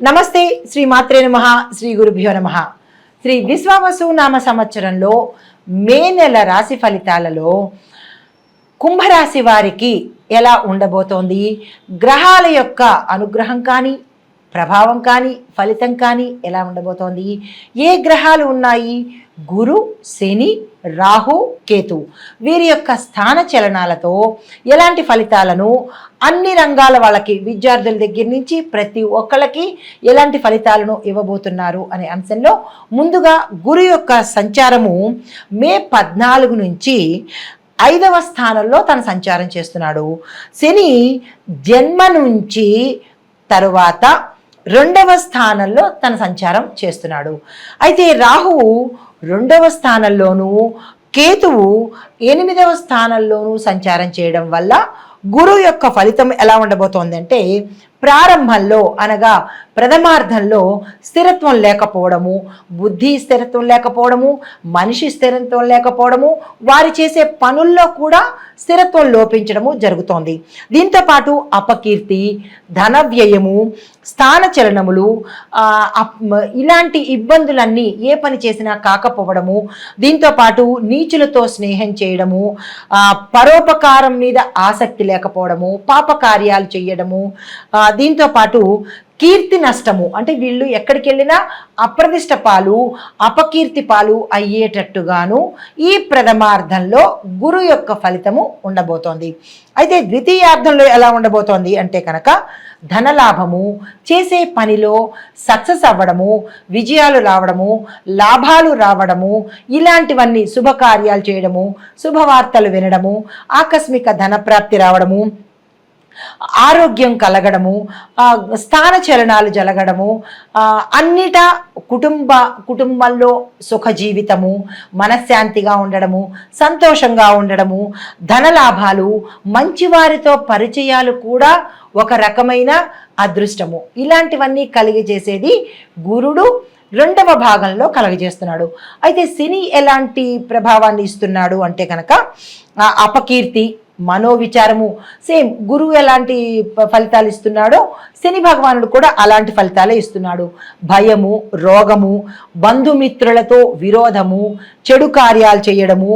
నమస్తే శ్రీ మాత్రే నమ శ్రీ గురుభ్యో నమ. శ్రీ విశ్వావసు నామ సంవత్సరంలో మే నెల రాశి ఫలితాలలో కుంభరాశి వారికి ఎలా ఉండబోతోంది? గ్రహాల యొక్క అనుగ్రహం కానీ ప్రభావం కానీ ఫలితం కానీ ఎలా ఉండబోతోంది? ఏ గ్రహాలు ఉన్నాయి? గురు శని రాహు కేతు. వీరి యొక్క స్థాన చలనాలతో ఎలాంటి ఫలితాలను అన్ని రంగాల వాళ్ళకి విద్యార్థుల దగ్గర నుంచి ప్రతి ఒక్కళ్ళకి ఎలాంటి ఫలితాలను ఇవ్వబోతున్నారు అనే అంశంలో ముందుగా గురు యొక్క సంచారము మే పద్నాలుగు నుంచి ఐదవ స్థానంలో తన సంచారం చేస్తున్నాడు. శని జన్మ నుంచి తరువాత రెండవ స్థానంలో తన సంచారం చేస్తున్నాడు. అయితే రాహువు రెండవ స్థానంలోనూ కేతువు ఎనిమిదవ స్థానంలోనూ సంచారం చేయడం వల్ల గురువు యొక్క ఫలితం ఎలా ఉండబోతోందంటే ప్రారంభంలో అనగా ప్రథమార్థంలో స్థిరత్వం లేకపోవడము బుద్ధి స్థిరత్వం లేకపోవడము మనిషి స్థిరత్వం లేకపోవడము వారి చేసే పనుల్లో కూడా స్థిరత్వం లోపించడము జరుగుతోంది. దీంతో పాటు అపకీర్తి ధన వ్యయము స్థాన చలనములు ఇలాంటి ఇబ్బందులన్నీ ఏ పని చేసినా కాకపోవడము దీంతో పాటు నీచులతో స్నేహం చేయడము పరోపకారం మీద ఆసక్తి లేకపోవడము పాపకార్యాలు చేయడము దీంతోపాటు దీంతో పాటు కీర్తి నష్టము. అంటే వీళ్ళు ఎక్కడికి వెళ్ళినా అప్రదిష్ట పాలు అపకీర్తి పాలు అయ్యేటట్టుగాను ఈ ప్రథమార్థంలో గురు యొక్క ఫలితము ఉండబోతోంది. అయితే ద్వితీయార్థంలో ఎలా ఉండబోతోంది అంటే కనుక ధనలాభము చేసే పనిలో సక్సెస్ అవ్వడము విజయాలు రావడము లాభాలు రావడము ఇలాంటివన్నీ శుభకార్యాలు చేయడము శుభవార్తలు వినడము ఆకస్మిక ధనప్రాప్తి రావడము ఆరోగ్యం కలగడము స్థాన చలనాలు జరగడము అన్నిట కుటుంబ కుటుంబంలో సుఖ జీవితము మనశ్శాంతిగా ఉండడము సంతోషంగా ఉండడము ధనలాభాలు మంచివారితో పరిచయాలు కూడా ఒక రకమైన అదృష్టము. ఇలాంటివన్నీ కలిగజేసేది గురుడు రెండవ భాగంలో కలగజేస్తున్నాడు. అయితే శని ఎలాంటి ప్రభావాన్ని ఇస్తున్నాడు అంటే కనుక అపకీర్తి మనోవిచారము. సేమ్ గురువు ఎలాంటి ఫలితాలు ఇస్తున్నాడో శని భగవానుడు కూడా అలాంటి ఫలితాలే ఇస్తున్నాడు. భయము రోగము బంధుమిత్రులతో విరోధము చెడు కార్యాలు చేయడము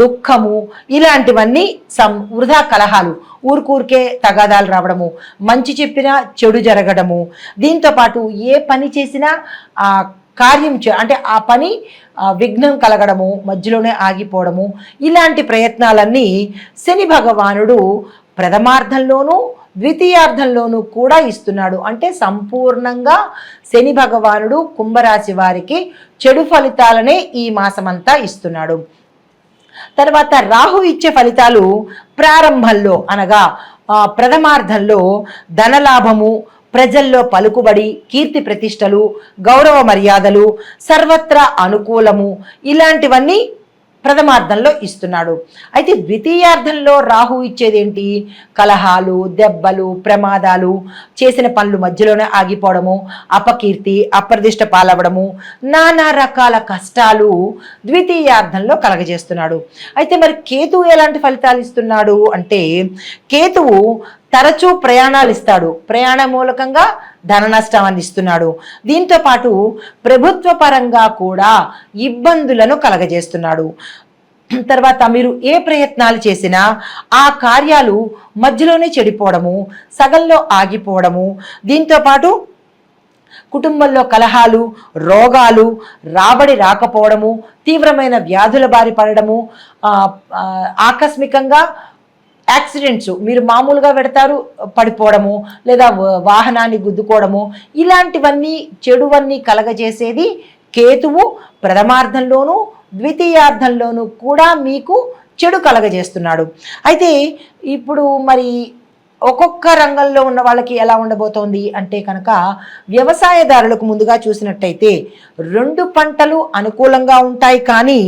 దుఃఖము ఇలాంటివన్నీ సం వృధా కలహాలు. ఊరికూరికే తగాదాలు రావడము మంచి చెప్పినా చెడు జరగడము. దీంతో పాటు ఏ పని చేసినా కార్యం చే అంటే ఆ పని విఘ్నం కలగడము మధ్యలోనే ఆగిపోవడము ఇలాంటి ప్రయత్నాలన్నీ శని భగవానుడు ప్రథమార్థంలోనూ ద్వితీయార్థంలోనూ కూడా ఇస్తున్నాడు. అంటే సంపూర్ణంగా శని భగవానుడు కుంభరాశి వారికి చెడు ఫలితాలనే ఈ మాసమంతా ఇస్తున్నాడు. తర్వాత రాహు ఇచ్చే ఫలితాలు ప్రారంభంలో అనగా ప్రథమార్థంలో ధనలాభము ప్రజల్లో పలుకుబడి కీర్తి ప్రతిష్టలు గౌరవ మర్యాదలు సర్వత్రా అనుకూలము ఇలాంటివన్నీ ప్రథమార్థంలో ఇస్తున్నాడు. అయితే ద్వితీయార్థంలో రాహు ఇచ్చేదేంటి? కలహాలు దెబ్బలు ప్రమాదాలు చేసిన పనులు మధ్యలోనే ఆగిపోవడము అపకీర్తి అప్రదిష్ట పాలవడము నానా రకాల కష్టాలు ద్వితీయార్థంలో కలగజేస్తున్నాడు. అయితే మరి కేతువు ఎలాంటి ఫలితాలు ఇస్తున్నాడు అంటే కేతువు తరచూ ప్రయాణాలు ఇస్తాడు. ప్రయాణ మూలకంగా ధన నష్టాన్ని ఇస్తున్నాడు దీంతో పాటు ప్రభుత్వ పరంగా కూడా ఇబ్బందులను కలగజేస్తున్నాడు. తర్వాత మీరు ఏ ప్రయత్నాలు చేసినా ఆ కార్యాలు మధ్యలోనే చెడిపోవడము సగంలో ఆగిపోవడము దీంతో పాటు కుటుంబంలో కలహాలు రోగాలు రాబడి రాకపోవడము తీవ్రమైన వ్యాధుల బారి పడడము ఆకస్మికంగా యాక్సిడెంట్స్ మీరు మామూలుగా పెడతారు పడిపోవడము లేదా వాహనాన్ని గుద్దుకోవడము ఇలాంటివన్నీ చెడువన్నీ కలగజేసేది కేతువు ప్రథమార్థంలోనూ ద్వితీయార్థంలోనూ కూడా మీకు చెడు కలగజేస్తున్నాడు. అయితే ఇప్పుడు మరి ఒక్కొక్క రంగంలో ఉన్న వాళ్ళకి ఎలా ఉండబోతోంది అంటే కనుక వ్యవసాయదారులకు ముందుగా చూసినట్టయితే రెండు పంటలు అనుకూలంగా ఉంటాయి కానీ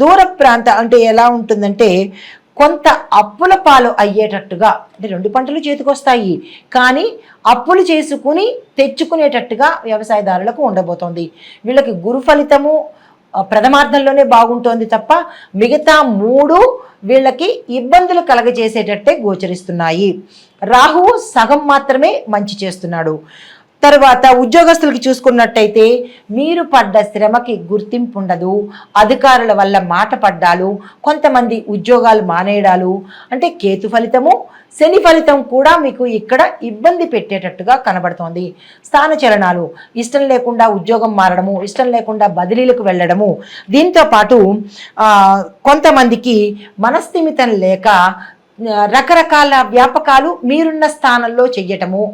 దూర ప్రాంత అంటే ఎలా ఉంటుందంటే కొంత అప్పుల పాలు అయ్యేటట్టుగా అంటే రెండు పంటలు చేతికొస్తాయి. కానీ అప్పులు చేసుకుని తెచ్చుకునేటట్టుగా వ్యవసాయదారులకు ఉండబోతోంది. వీళ్ళకి గురు ఫలితము ప్రథమార్థంలోనే బాగుంటోంది తప్ప మిగతా మూడు వీళ్ళకి ఇబ్బందులు కలగజేసేటట్టే గోచరిస్తున్నాయి. రాహువు సగం మాత్రమే మంచి చేస్తున్నాడు. తర్వాత ఉద్యోగస్తులకి చూసుకున్నట్టయితే మీరు పడ్డ శ్రమకి గుర్తింపు ఉండదు అధికారుల వల్ల మాట పడ్డాలు కొంతమంది ఉద్యోగాలు మానేయడాలు అంటే కేతు ఫలితము శని ఫలితం కూడా మీకు ఇక్కడ ఇబ్బంది పెట్టేటట్టుగా కనబడుతోంది. స్థానచలనాలు ఇష్టం లేకుండా ఉద్యోగం మారడము ఇష్టం లేకుండా బదిలీలకు వెళ్ళడము. దీంతో పాటు కొంతమందికి మనస్థిమితం లేక రకరకాల వ్యాపకాలు మీరున్న స్థానంలో చెయ్యటము.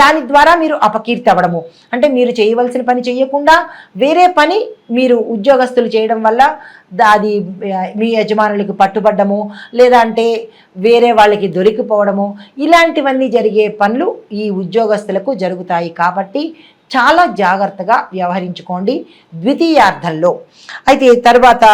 దాని ద్వారా మీరు అపకీర్తి అవ్వడము. అంటే మీరు చేయవలసిన పని చేయకుండా వేరే పని మీరు ఉద్యోగస్తులు చేయడం వల్ల అది మీ యజమానులకు పట్టుబడ్డము లేదా అంటే వేరే వాళ్ళకి దొరికిపోవడము. ఇలాంటివన్నీ జరిగే పనులు ఈ ఉద్యోగస్తులకు జరుగుతాయి కాబట్టి చాలా జాగ్రత్తగా వ్యవహరించుకోండి ద్వితీయార్థంలో. అయితే తర్వాత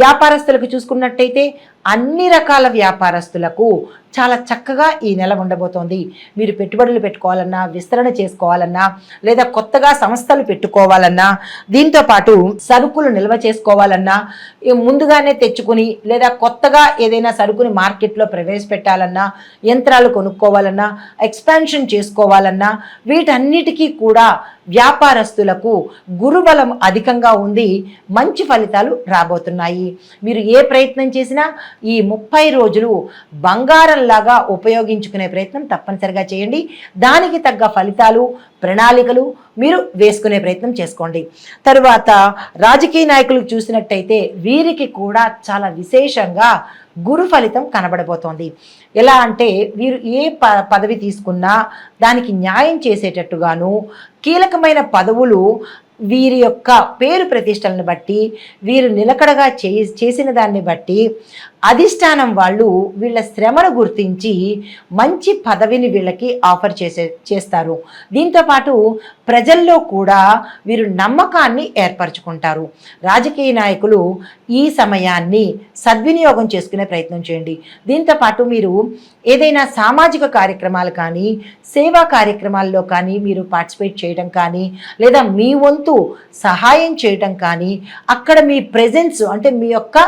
వ్యాపారస్తులకు చూసుకున్నట్టయితే అన్ని రకాల వ్యాపారస్తులకు చాలా చక్కగా ఈ నెల ఉండబోతోంది. మీరు పెట్టుబడులు పెట్టుకోవాలన్నా విస్తరణ చేసుకోవాలన్నా లేదా కొత్తగా సంస్థలు పెట్టుకోవాలన్నా దీంతో పాటు సరుకులు నిల్వ చేసుకోవాలన్నా ముందుగానే తెచ్చుకుని లేదా కొత్తగా ఏదైనా సరుకుని మార్కెట్లో ప్రవేశపెట్టాలన్నా యంత్రాలు కొనుక్కోవాలన్నా ఎక్స్పాన్షన్ చేసుకోవాలన్నా వీటన్నిటికీ కూడా వ్యాపారస్తులకు గురుబలం అధికంగా ఉంది. మంచి ఫలితాలు రాబోతున్నాయి. మీరు ఏ ప్రయత్నం చేసినా ఈ ముప్పై రోజులు లాగా ఉపయోగించుకునే ప్రయత్నం తప్పనిసరిగా చేయండి. దానికి తగ్గ ఫలితాలు ప్రణాళికలు మీరు వేసుకునే ప్రయత్నం చేసుకోండి. తరువాత రాజకీయ నాయకులు చూసినట్టయితే వీరికి కూడా చాలా విశేషంగా గురు ఫలితం కనబడబోతోంది. ఎలా అంటే వీరు ఏ ప పదవి తీసుకున్నా దానికి న్యాయం చేసేటట్టుగాను కీలకమైన పదవులు వీరి యొక్క పేరు ప్రతిష్టలను బట్టి వీరు నిలకడగా చే చేసిన దాన్ని బట్టి అధిష్టానం వాళ్ళు వీళ్ళ శ్రమను గుర్తించి మంచి పదవిని వీళ్ళకి ఆఫర్ చేసే చేస్తారు. దీంతో పాటు ప్రజల్లో కూడా వీరు నమ్మకాన్ని ఏర్పరచుకుంటారు. రాజకీయ నాయకులు ఈ సమయాన్ని సద్వినియోగం చేసుకునే ప్రయత్నం చేయండి. దీంతో పాటు మీరు ఏదైనా సామాజిక కార్యక్రమాలు కానీ సేవా కార్యక్రమాల్లో కానీ మీరు పార్టిసిపేట్ చేయడం కానీ లేదా మీ వంతు సహాయం చేయడం కానీ అక్కడ మీ ప్రెజెన్స్ అంటే మీ యొక్క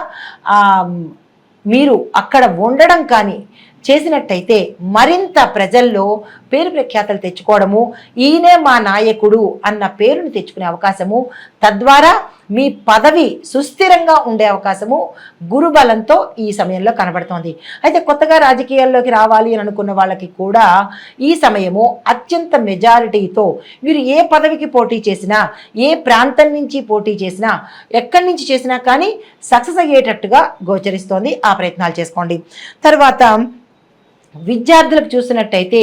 మీరు అక్కడ ఉండడం కానీ చేసినట్టయితే మరింత ప్రజల్లో పేరు ప్రఖ్యాతలు తెచ్చుకోవడము ఈయనే మా నాయకుడు అన్న పేరును తెచ్చుకునే అవకాశము తద్వారా మీ పదవి సుస్థిరంగా ఉండే అవకాశము గురుబలంతో ఈ సమయంలో కనబడుతోంది. అయితే కొత్తగా రాజకీయాల్లోకి రావాలి అని అనుకున్న వాళ్ళకి కూడా ఈ సమయము అత్యంత మెజారిటీతో మీరు ఏ పదవికి పోటీ చేసినా ఏ ప్రాంతం నుంచి పోటీ చేసినా ఎక్కడి నుంచి చేసినా కానీ సక్సెస్ అయ్యేటట్టుగా గోచరిస్తోంది ఆ ప్రయత్నాలు చేసుకోండి. తర్వాత విద్యార్థులకు చూసినట్టయితే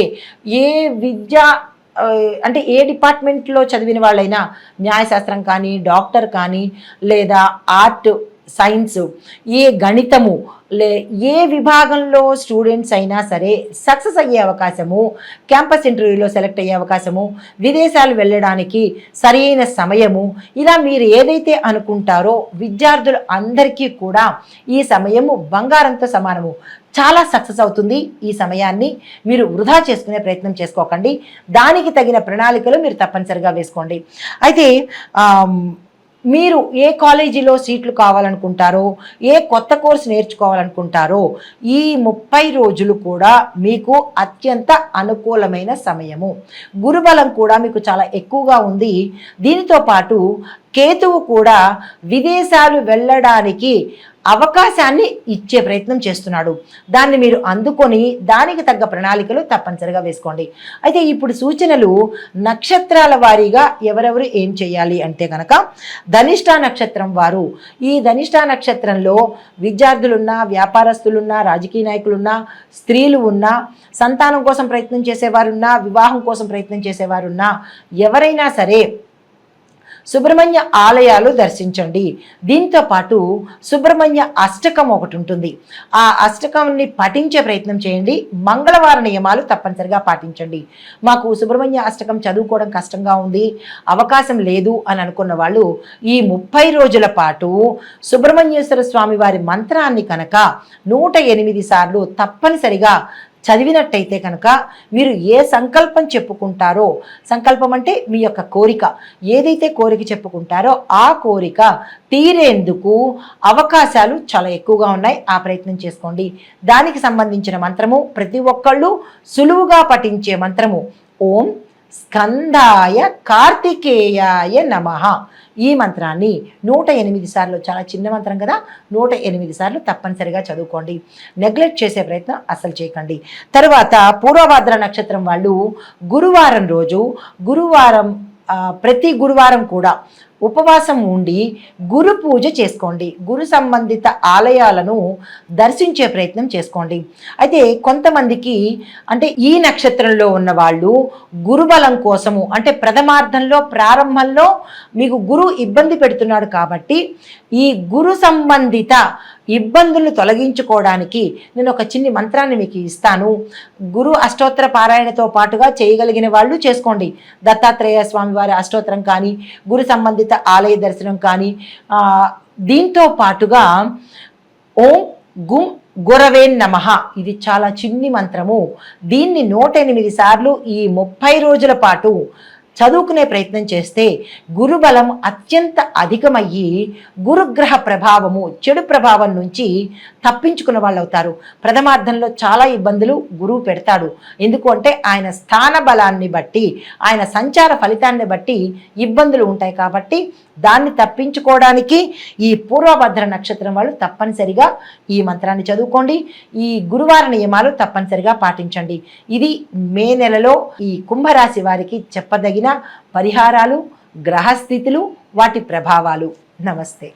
ఏ విద్యా అంటే ఏ డిపార్ట్మెంట్లో చదివిన వాళ్ళైనా న్యాయశాస్త్రం కానీ డాక్టర్ కానీ లేదా ఆర్ట్ సైన్స్ ఏ గణితము లే ఏ విభాగంలో స్టూడెంట్స్ అయినా సరే సక్సెస్ అయ్యే అవకాశము క్యాంపస్ ఇంటర్వ్యూలో సెలెక్ట్ అయ్యే అవకాశము విదేశాలు వెళ్ళడానికి సరైన సమయము ఇలా మీరు ఏదైతే అనుకుంటారో విద్యార్థులు అందరికీ కూడా ఈ సమయము బంగారంతో సమానము. చాలా సక్సెస్ అవుతుంది ఈ సమయాన్ని. మీరు వృధా చేసుకునే ప్రయత్నం చేసుకోకండి. దానికి తగిన ప్రణాళికలు మీరు తప్పనిసరిగా వేసుకోండి. అయితే మీరు ఏ కాలేజీలో సీట్లు కావాలనుకుంటారో ఏ కొత్త కోర్సు నేర్చుకోవాలనుకుంటారో ఈ ముప్పై రోజులు కూడా మీకు అత్యంత అనుకూలమైన సమయము. గురుబలం కూడా మీకు చాలా ఎక్కువగా ఉంది. దీనితో పాటు కేతువు కూడా విదేశాలు వెళ్ళడానికి అవకాశాన్ని ఇచ్చే ప్రయత్నం చేస్తున్నాడు. దాన్ని మీరు అందుకొని దానికి తగ్గ ప్రణాళికలు తప్పనిసరిగా వేసుకోండి. అయితే ఇప్పుడు సూచనలు నక్షత్రాల వారీగా ఎవరెవరు ఏం చేయాలి అంటే కనుక ధనిష్ట నక్షత్రం వారు. ఈ ధనిష్ట నక్షత్రంలో విద్యార్థులున్నా వ్యాపారస్తులున్నా రాజకీయ నాయకులున్నా స్త్రీలు ఉన్నా సంతానం కోసం ప్రయత్నం చేసేవారున్నా వివాహం కోసం ప్రయత్నం చేసేవారున్నా ఎవరైనా సరే సుబ్రహ్మణ్య ఆలయాలు దర్శించండి. దీంతో పాటు సుబ్రహ్మణ్య అష్టకం ఒకటి ఉంటుంది. ఆ అష్టకంని పఠించే ప్రయత్నం చేయండి. మంగళవార నియమాలు తప్పనిసరిగా పాటించండి. మాకు సుబ్రహ్మణ్య అష్టకం చదువుకోవడం కష్టంగా ఉంది. అవకాశం లేదు అని అనుకున్న వాళ్ళు ఈ ముప్పై రోజుల పాటు సుబ్రహ్మణ్యేశ్వర స్వామి వారి మంత్రాన్ని కనుక నూట ఎనిమిది సార్లు తప్పనిసరిగా చదివినట్టయితే కనుక మీరు ఏ సంకల్పం చెప్పుకుంటారో సంకల్పం అంటే మీ యొక్క కోరిక. ఏదైతే కోరిక చెప్పుకుంటారో ఆ కోరిక తీరేందుకు అవకాశాలు చాలా ఎక్కువగా ఉన్నాయి. ఆ ప్రయత్నం చేసుకోండి. దానికి సంబంధించిన మంత్రము ప్రతి ఒక్కళ్ళు సులువుగా పఠించే మంత్రము. ఓం స్కందాయ కార్తికేయాయ నమ. ఈ మంత్రాన్ని నూట ఎనిమిది సార్లు చాలా చిన్న మంత్రం కదా నూట ఎనిమిది సార్లు తప్పనిసరిగా చదువుకోండి. నెగ్లెక్ట్ చేసే ప్రయత్నం అస్సలు చేయకండి. తర్వాత పూర్వభద్ర నక్షత్రం వాళ్ళు గురువారం రోజు గురువారం ప్రతి గురువారం కూడా ఉపవాసం ఉండి గురు పూజ చేసుకోండి. గురు సంబంధిత ఆలయాలను దర్శించే ప్రయత్నం చేసుకోండి. అయితే కొంతమందికి అంటే ఈ నక్షత్రంలో ఉన్న వాళ్ళు గురుబలం కోసము అంటే ప్రథమార్థంలో ప్రారంభంలో మీకు గురు ఇబ్బంది పెడుతున్నాడు కాబట్టి ఈ గురు సంబంధిత ఇబ్బందులు తొలగించుకోవడానికి నేను ఒక చిన్ని మంత్రాన్ని మీకు ఇస్తాను. గురు అష్టోత్తర పారాయణతో పాటుగా చేయగలిగిన వాళ్ళు చేసుకోండి. దత్తాత్రేయ స్వామి వారి అష్టోత్తరం కానీ గురు సంబంధిత ఆలయ దర్శనం కానీ దీంతో పాటుగా ఓం గుం గురవే నమ. ఇది చాలా చిన్ని మంత్రము. దీన్ని నూట ఎనిమిది సార్లు ఈ ముప్పై రోజుల పాటు చదువుకునే ప్రయత్నం చేస్తే గురుబలం అత్యంత అధికమయ్యి గురుగ్రహ ప్రభావము చెడు ప్రభావం నుంచి తప్పించుకున్న వాళ్ళు అవుతారు ప్రథమార్థంలో చాలా ఇబ్బందులు గురువు పెడతాడు. ఎందుకు అంటే ఆయన స్థాన బలాన్ని బట్టి ఆయన సంచార ఫలితాన్ని బట్టి ఇబ్బందులు ఉంటాయి కాబట్టి దాన్ని తప్పించుకోవడానికి ఈ పూర్వభద్ర నక్షత్రం వాళ్ళు తప్పనిసరిగా ఈ మంత్రాన్ని చదువుకోండి. ఈ గురువార నియమాలు తప్పనిసరిగా పాటించండి. ఇది మే నెలలో ఈ కుంభరాశి వారికి చెప్పదగిన పరిహారాలు గ్రహస్థితులు వాటి ప్రభావాలు. నమస్తే.